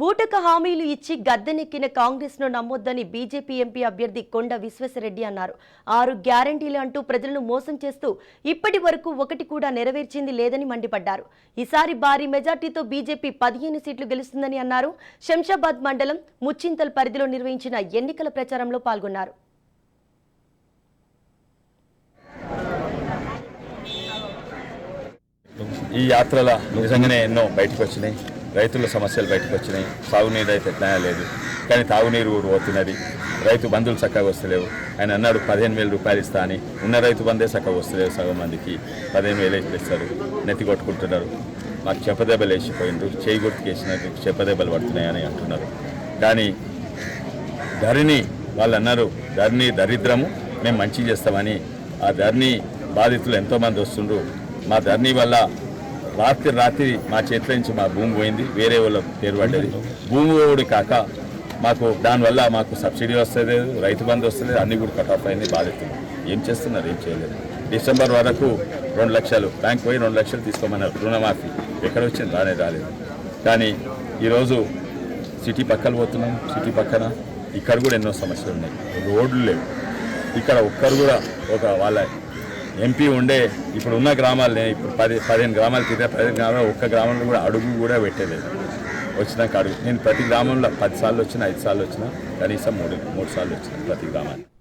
బూటక హామీలు ఇచ్చి గద్దెనెక్కిన కాంగ్రెస్ను నమ్మొద్దని బీజేపీ ఎంపీ అభ్యర్థి కొండ విశ్వేశ్వరరెడ్డి అన్నారు. ఆరు గ్యారంటీలు అంటూ ప్రజలను మోసం చేస్తూ ఇప్పటి వరకు ఒకటి కూడా నెరవేర్చింది లేదని మండిపడ్డారు. ఈసారి భారీ మెజార్టీతో బీజేపీ పదిహేను సీట్లు గెలుస్తుందని అన్నారు. శంషాబాద్ మండలం ముచ్చింతల్ పరిధిలో నిర్వహించిన ఎన్నికల ప్రచారంలో పాల్గొన్నారు. ఈ యాత్రల నిజంగానే ఎన్నో బయటకు వచ్చినాయి. రైతుల సమస్యలు బయటకు వచ్చినాయి. సాగునీరు అయితే ఎట్లా లేదు. కానీ తాగునీరు కూడా పోతున్నది. రైతు బంధువులు చక్కగా వస్తలేవు. ఆయన అన్నాడు పదిహేను వేల రూపాయలు ఇస్తా అని. ఉన్న రైతు బందే చక్కగా వస్తలేవు సగం మందికి. పదిహేను వేలు ఇస్తారు నెత్తి కొట్టుకుంటున్నారు. మాకు చెప్పదెబ్బలు వేసిపోయిండ్రు. చేయి గుర్తుకేసినట్టు చెప్పదెబ్బలు పడుతున్నాయని అంటున్నారు. కానీ ధరిని వాళ్ళు అన్నారు ధరిని దరిద్రము మేము మంచి చేస్తామని. ఆ ధరిని బాధితులు ఎంతోమంది వస్తుండ్రు. మా ధరణి వల్ల రాత్రి రాత్రి మా చేతిలో నుంచి మా భూమి పోయింది వేరే వాళ్ళ పేరు పడ్డది. భూమి పోవుడు కాక మాకు దానివల్ల మాకు సబ్సిడీ వస్తలేదు రైతు బంధు వస్తలేదు అన్ని కూడా కట్ ఆఫ్ అయింది బాధితులు ఏం చేస్తున్నారు? ఏం చేయలేదు. డిసెంబర్ వరకు రెండు లక్షలు బ్యాంక్ పోయి రెండు లక్షలు తీసుకోమన్నారు. రుణమాఫీ. ఎక్కడ వచ్చింది? రానే రాలేదు. కానీ ఈరోజు సిటీ పక్కన పోతున్నాం సిటీ పక్కన ఇక్కడ కూడా ఎన్నో సమస్యలు ఉన్నాయి. రోడ్లు లేవు. ఇక్కడ ఒక్కరు కూడా ఒక వాళ్ళ ఎంపీ ఉండే ఇప్పుడు ఉన్న గ్రామాలనే ఇప్పుడు పది పదిహేను గ్రామాలు తిరిగిన పదిహేను గ్రామాలు ఒక్క గ్రామంలో కూడా అడుగు కూడా పెట్టలేదు. వచ్చినాక అడుగు. నేను ప్రతి గ్రామంలో పది సార్లు వచ్చిన ఐదు సార్లు వచ్చిన కనీసం మూడు మూడు సార్లు వచ్చిన ప్రతి గ్రామానికి